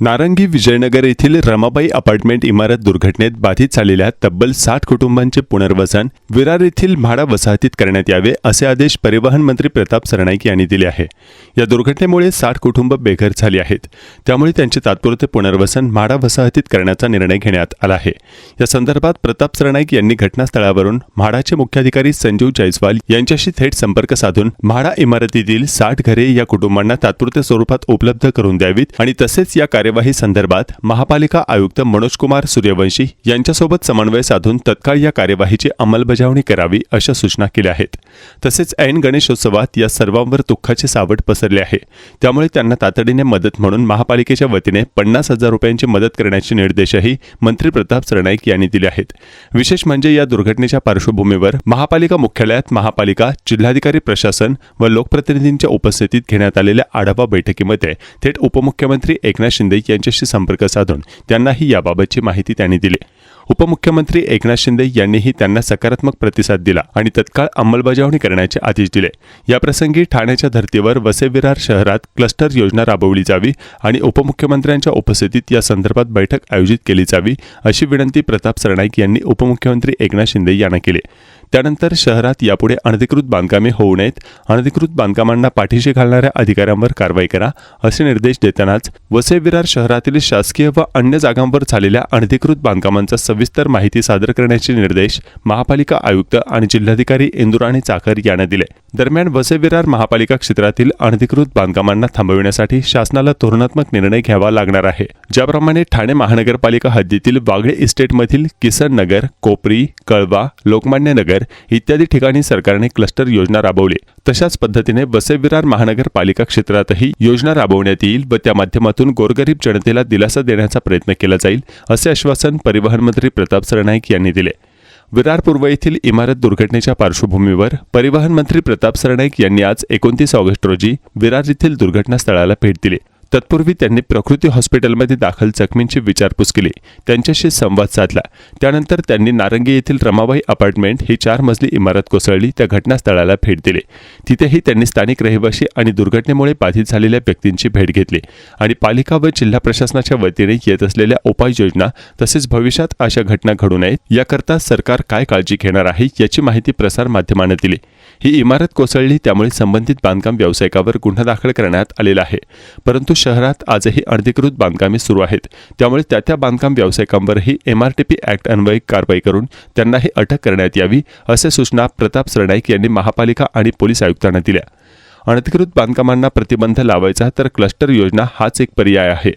नारंगी विजयनगर येथील रमाबाई अपार्टमेंट इमारत दुर्घटनेत बाधित झालेल्या तब्बल साठ कुटुंबांचे पुनर्वसन विरार येथील म्हाडा वसाहतीत करण्यात यावे असे आदेश परिवहन मंत्री प्रताप सरनाईक यांनी दिले आहे. या दुर्घटनेमुळे साठ कुटुंब बेघर झाली आहेत. त्यामुळे त्यांचे तात्पुरते पुनर्वसन म्हाडा वसाहतीत करण्याचा निर्णय घेण्यात आला आहे. या संदर्भात प्रताप सरनाईक यांनी घटनास्थळावरून म्हाडाचे मुख्याधिकारी संजीव जयस्वाल यांच्याशी थेट संपर्क साधून म्हाडा इमारतीतील साठ घरे या कुटुंबांना तात्पुरत्या स्वरूपात उपलब्ध करून द्यावीत आणि तसेच या कार्य कार्यवाही संदर्भात महापालिका आयुक्त मनोजकुमार सूर्यवंशी यांच्यासोबत समन्वय साधून तत्काळ या कार्यवाहीची अंमलबजावणी करावी अशा सूचना केल्या आहेत. तसेच ऐन गणेशोत्सवात या सर्वांवर दुःखाचे सावट पसरले आहे. त्यामुळे त्यांना तातडीने मदत म्हणून महापालिकेच्या वतीने पन्नास हजार रुपयांची मदत करण्याचे निर्देशही मंत्री प्रताप सरनाईक यांनी दिले आहेत. विशेष म्हणजे या दुर्घटनेच्या पार्श्वभूमीवर महापालिका मुख्यालयात महापालिका जिल्हाधिकारी प्रशासन व लोकप्रतिनिधींच्या उपस्थितीत घेण्यात आलेल्या आढावा बैठकीमध्ये थेट उपमुख्यमंत्री एकनाथ शिंदे यांच्याशी संपर्क साधून त्यांनाही याबाबतची माहिती त्यांनी दिली. उपमुख्यमंत्री एकनाथ शिंदे यांनीही त्यांना सकारात्मक प्रतिसाद दिला आणि तत्काळ अंमलबजावणी करण्याचे आदेश दिले. याप्रसंगी ठाण्याच्या धर्तीवर वसेविरार शहरात क्लस्टर योजना राबवली जावी आणि उपमुख्यमंत्र्यांच्या उपस्थितीत या संदर्भात बैठक आयोजित केली जावी अशी विनंती प्रताप सरनाईक यांनी उपमुख्यमंत्री एकनाथ शिंदे यांना केली. त्यानंतर शहरात यापुढे अनधिकृत बांधकामे होऊ नयेत. अनधिकृत बांधकामांना पाठीशी घालणाऱ्या अधिकाऱ्यांवर कारवाई करा असे निर्देश देतानाच वसे विरार शहरातील शासकीय व अन्य जागांवर झालेल्या अनधिकृत बांधकामांचा सविस्तर माहिती सादर करण्याचे निर्देश महापालिका आयुक्त आणि जिल्हाधिकारी इंदुराणी चाकर यांना दिले. दरम्यान वसे विरार महापालिका क्षेत्रातील अनधिकृत बांधकामांना थांबविण्यासाठी शासनाला धोरणात्मक निर्णय घ्यावा लागणार आहे. ज्याप्रमाणे ठाणे महानगरपालिका हद्दीतील वागळे इस्टेटमधील किसन नगर कोपरी कळवा लोकमान्य नगर इत्यादी ठिकाणी सरकारने क्लस्टर योजना राबवली. तशाच पद्धतीने वसईविरार महानगरपालिका क्षेत्रातही योजना राबवण्यात येईल व त्या माध्यमातून गोरगरीब जनतेला दिलासा देण्याचा प्रयत्न केला जाईल असे आश्वासन परिवहन मंत्री प्रताप सरनाईक यांनी दिले. विरार पूर्व येथील इमारत दुर्घटनेच्या पार्श्वभूमीवर परिवहन मंत्री प्रताप सरनाईक यांनी आज एकोणतीस ऑगस्ट रोजी विरार येथील दुर्घटनास्थळाला भेट दिली. तत्पूर्वी त्यांनी प्रकृती हॉस्पिटलमध्ये दाखल जखमींची विचारपूस केली. त्यांच्याशी संवाद साधला. त्यानंतर त्यांनी नारंगी येथील रमाबाई अपार्टमेंट ही चार मजली इमारत कोसळली. त्या घटनास्थळाला भेट दिली. तिथेही त्यांनी स्थानिक रहिवाशी आणि दुर्घटनेमुळे बाधित झालेल्या व्यक्तींची भेट घेतली आणि पालिका व जिल्हा प्रशासनाच्या वतीने येत असलेल्या उपाययोजना तसेच भविष्यात अशा घटना घडू नयेत याकरता सरकार काय काळजी घेणार आहे याची माहिती प्रसारमाध्यमांना दिली. ही इमारत कोसळली त्यामुळे संबंधित बांधकाम व्यावसायिकावर गुन्हा दाखल करण्यात आलेला आहे. परंतु शहरात आजही अनधिकृत बांधकामे सुरू आहेत. त्यामुळे त्या त्या बांधकाम व्यावसायिकांवरही एमआरटीपी ऍक्ट अन्वये कारवाई करून त्यांनाही अटक करण्यात यावी असे सूचना प्रताप सरनाईक यांनी महापालिका आणि पोलीस आयुक्तांना दिल्या. अनधिकृत बांधकामांना प्रतिबंध लावायचा तर क्लस्टर योजना हाच एक पर्याय आहे.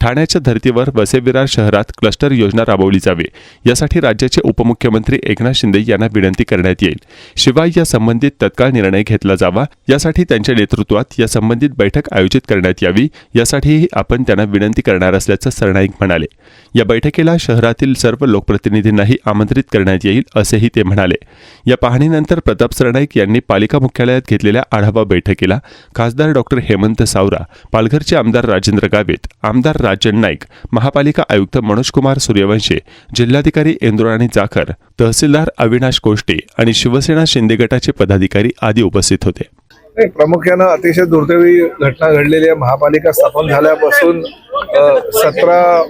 ठाण्याच्या धर्तीवर वसेविरार शहरात क्लस्टर योजना राबवली जावी. यासाठी राज्याचे उपमुख्यमंत्री एकनाथ शिंदे यांना विनंती करण्यात येईल. शिवाय या संबंधित तत्काळ निर्णय घेतला जावा. यासाठी त्यांच्या नेतृत्वात या संबंधित बैठक आयोजित करण्यात यावी. यासाठीही आपण त्यांना विनंती करणार असल्याचं सरनाईक म्हणाले. या बैठकीला शहरातील सर्व लोकप्रतिनिधींनाही आमंत्रित करण्यात येईल असेही ते म्हणाले. या पाहणीनंतर प्रताप सरनाईक यांनी पालिका मुख्यालयात घेतलेल्या आढावा बैठकीला खासदार डॉक्टर हेमंत सावरा पालघरचे आमदार राजेंद्र गावित आमदार राजन नाईक महापालिका आयुक्त मनोज कुमार सूर्यवंशी जिल्हाधिकारी इंद्राणी जाखर तहसीलदार अविनाश कोष्टे आणि शिवसेना शिंदे गटाचे पदाधिकारी आदी उपस्थित होते. प्रामुख्यानं अतिशय दुर्दैवी घटना घडलेली आहे. महापालिका स्थापन झाल्यापासून सतरा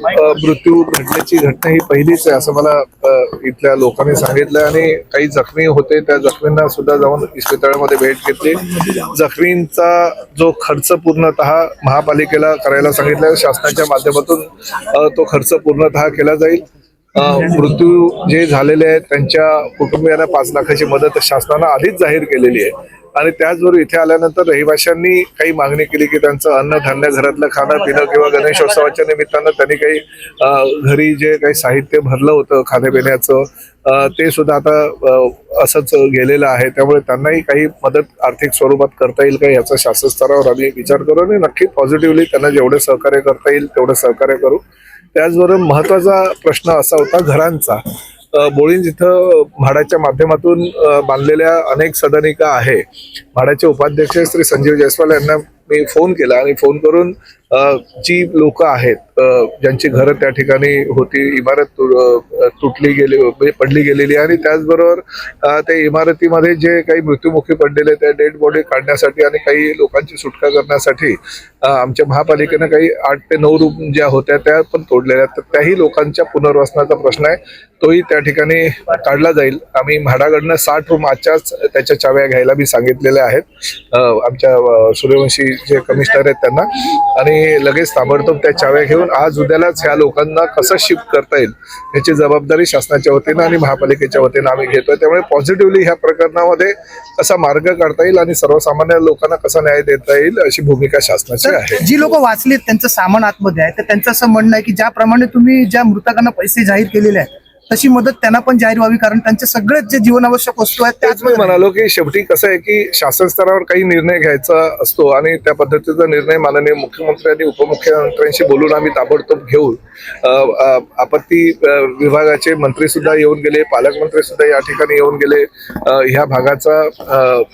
मृत्यू घडण्याची घटना ही पहिलीच आहे असं मला इथल्या लोकांनी सांगितलं आणि काही जखमी होते त्या जखमींना सुद्धा जाऊन इस्पितळामध्ये भेट घेतली. जखमींचा जो खर्च पूर्णतः महापालिकेला करायला सांगितलं शासनाच्या माध्यमातून तो खर्च पूर्णतः केला जाईल. मृत्यू जे झालेले आहेत त्यांच्या कुटुंबियांना पाच लाखाची मदत शासनानं आधीच जाहीर केलेली आहे. आणि त्याचबरोबर इथे आल्यानंतर रहिवाशांनी काही मागणी केली की त्यांचं अन्न धान्य घरातलं खाणं पिणं किंवा गणेशोत्सवाच्या निमित्तानं त्यांनी काही घरी जे काही साहित्य भरलं होतं खाण्यापिण्याचं ते सुद्धा आता असंच गेलेलं आहे. त्यामुळे त्यांनाही काही मदत आर्थिक स्वरूपात करता येईल का याचा शासन स्तरावर आम्ही विचार करू आणि नक्की पॉझिटिव्हली त्यांना जेवढे सहकार्य करता येईल तेवढं सहकार्य करू. त्याचबरोबर महत्त्वाचा प्रश्न असा होता घरांचा. बोळींज इथं म्हाडाच्या माध्यमातून बांधलेल्या अनेक सदनिका आहे. म्हाडाचे उपाध्यक्ष श्री संजीव जयस्वाल यांना मी फोन केला आणि फोन करून जी लोक आहेत ज्यांची घरं त्या ठिकाणी होती इमारत तुटली गेली म्हणजे पडली गेलेली आणि त्याचबरोबर त्या इमारतीमध्ये जे काही मृत्युमुखी पडलेले त्या डेड बॉडी काढण्यासाठी आणि काही लोकांची सुटका करण्यासाठी आमच्या महापालिकेनं काही आठ ते नऊ रूम ज्या होत्या त्या पण तोडलेल्या आहेत. तर त्याही लोकांच्या पुनर्वसनाचा प्रश्न आहे. तोही त्या ठिकाणी काढला जाईल. आम्ही म्हाडाकडनं साठ रूम आजच्याच त्याच्या चाव्या घ्यायला मी सांगितलेल्या आहेत. आमच्या सूर्यवंशी जे कमिशनर आहेत त्यांना. आणि लगेच ताबडतोब त्या चाव्या घेऊन आज उद्यालाच ह्या लोकांना कसं शिफ्ट करता येईल याची जबाबदारी शासनाच्या वतीनं आणि महापालिकेच्या वतीनं आम्ही घेतोय. त्यामुळे पॉझिटिव्हली ह्या प्रकरणामध्ये कसा मार्ग काढता येईल आणि सर्वसामान्य लोकांना कसा न्याय देता येईल अशी भूमिका शासनाची आहे. जी लोक वाचलीत त्यांचं सामान आतमध्ये आहे तर त्यांचं असं म्हणणं आहे की ज्याप्रमाणे तुम्ही ज्या मृतकांना पैसे जाहीर केलेले आहेत तशी मदत त्यांना पण जाहीर व्हावी कारण त्यांचे सगळेच जे जीवनावश्यक वस्तू आहेत त्याच मी म्हणालो की शेवटी कसं आहे की शासन स्तरावर काही निर्णय घ्यायचा असतो आणि त्या पद्धतीचा निर्णय माननीय मुख्यमंत्री आणि उपमुख्यमंत्र्यांशी बोलून आम्ही ताबडतोब घेऊन आपत्ती विभागाचे मंत्री सुद्धा येऊन गेले पालकमंत्री सुद्धा या ठिकाणी येऊन गेले. ह्या भागाचा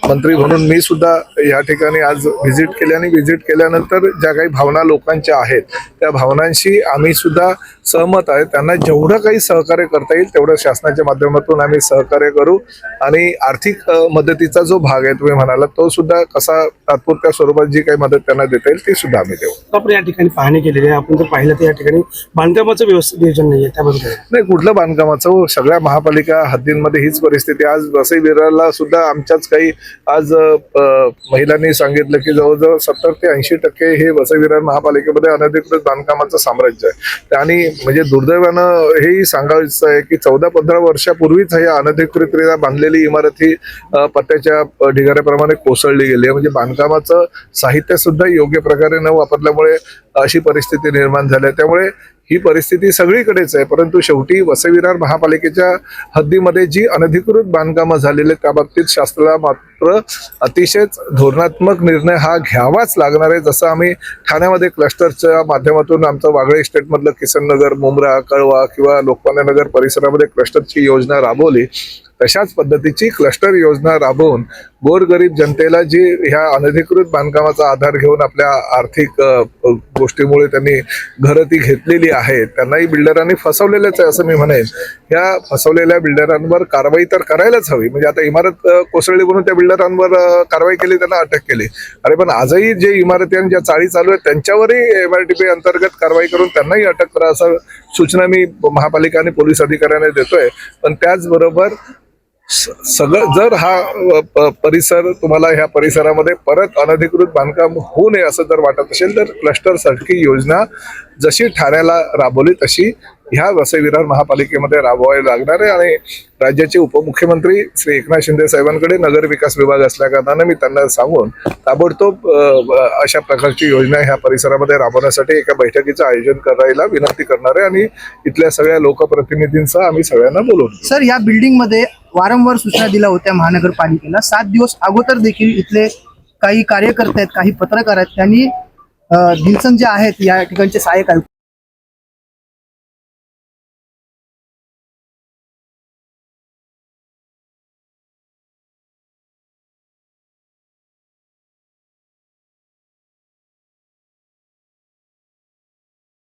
मंत्री म्हणून मी सुद्धा या ठिकाणी आज व्हिजिट केली आणि व्हिजिट केल्यानंतर ज्या काही भावना लोकांच्या आहेत त्या भावनांशी आम्ही सुद्धा सहमत आहे. त्यांना जेवढं काही सहकार्य करता येईल तेवढं शासनाच्या माध्यमातून आम्ही सहकार्य करू. आणि आर्थिक मदतीचा जो भाग आहे तुम्ही म्हणाला तो सुद्धा कसा तात्पुरत्या स्वरूपात जी काही मदत त्यांना देता येईल ती सुद्धा आम्ही देऊ. आपण या ठिकाणी पाहणी केलेली आहे. आपण जर पाहिलं तर या ठिकाणी बांधकामाचं व्यवस्थित नियोजन नाहीये. त्याबद्दल? नाही कुठलं बांधकामाचं? हो, सगळ्या महापालिका हद्दींमध्ये हीच परिस्थिती. आज वसई विरारला सुद्धा आमच्याच काही आज महिलांनी सांगितलं की जवळजवळ सत्तर ते ऐंशी टक्के हे वसई विरार महापालिकेमध्ये अनधिकृत बांधकामाचं साम्राज्य आहे. आणि म्हणजे दुर्दैवानं हेही सांगायचं आहे की चौदा पंधरा वर्षापूर्वीच ह्या अनधिकृतरित्या बांधलेली इमारत ही पत्त्याच्या ढिगाऱ्याप्रमाणे कोसळली गेली आहे. म्हणजे बांधकामाचं साहित्य सुद्धा योग्य प्रकारे न वापरल्यामुळे अशी परिस्थिती निर्माण झाली आहे. त्यामुळे ही परिस्थिती सगळीकडेच आहे. परंतु शेवटी वसविरार महापालिकेच्या हद्दीमध्ये जी अनधिकृत बांधकामं झालेली आहेत त्या बाबतीत शासनाला मात्र अतिशयच धोरणात्मक निर्णय हा घ्यावाच लागणार आहे. जसं आम्ही ठाण्यामध्ये क्लस्टरच्या माध्यमातून आमचं वागळे इस्टेटमधलं किसन नगर मुंब्रा कळवा किंवा लोकमान्य नगर परिसरामध्ये क्लस्टरची योजना राबवली तशाच पद्धतीची क्लस्टर योजना राबवून गोरगरीब जनतेला जी ह्या अनधिकृत बांधकामाचा आधार घेऊन आपल्या आर्थिक गोष्टीमुळे त्यांनी घरं ती घेतलेली आहेत. त्यांनाही बिल्डरांनी फसवलेलंच आहे असं मी म्हणेन. ह्या फसवलेल्या बिल्डरांवर कारवाई तर करायलाच हवी. म्हणजे आता इमारत कोसळली म्हणून त्या बिल्डरांवर कारवाई केली त्यांना अटक केली. अरे पण आजही जे इमारती आणि ज्या चाळी चालू आहेत त्यांच्यावरही एम आर टी पी अंतर्गत कारवाई करून त्यांनाही अटक करा असं सूचना मी महापालिका आणि पोलीस अधिकाऱ्यांना देतोय. पण त्याचबरोबर सगळं जर हा परिसर तुम्हाला ह्या परिसरामध्ये परत अनधिकृत बांधकाम होऊ नये असं जर वाटत असेल तर क्लस्टर सारखी योजना जशी ठाण्याला राबवली तशी ह्या वसईविरार महापालिकेमध्ये राबवायला लागणार आहे. आणि राज्याचे उपमुख्यमंत्री श्री एकनाथ शिंदे साहेबांकडे नगर विकास विभाग असल्या कारणानं मी त्यांना सांगून ताबडतोब अशा प्रकारची योजना ह्या परिसरामध्ये राबवण्यासाठी एका बैठकीचं आयोजन करायला विनंती करणार आहे. आणि इथल्या सगळ्या लोकप्रतिनिधींचा आम्ही सगळ्यांना बोलवतो. सर या बिल्डिंगमध्ये वारंवार सूचना दिल्या होत्या महानगरपालिकेला. सात दिवस अगोदर देखील इथले काही कार्यकर्ते आहेत काही पत्रकार आहेत त्यांनी दिलसन जे आहेत या ठिकाणचे सहाय्यक आयुक्त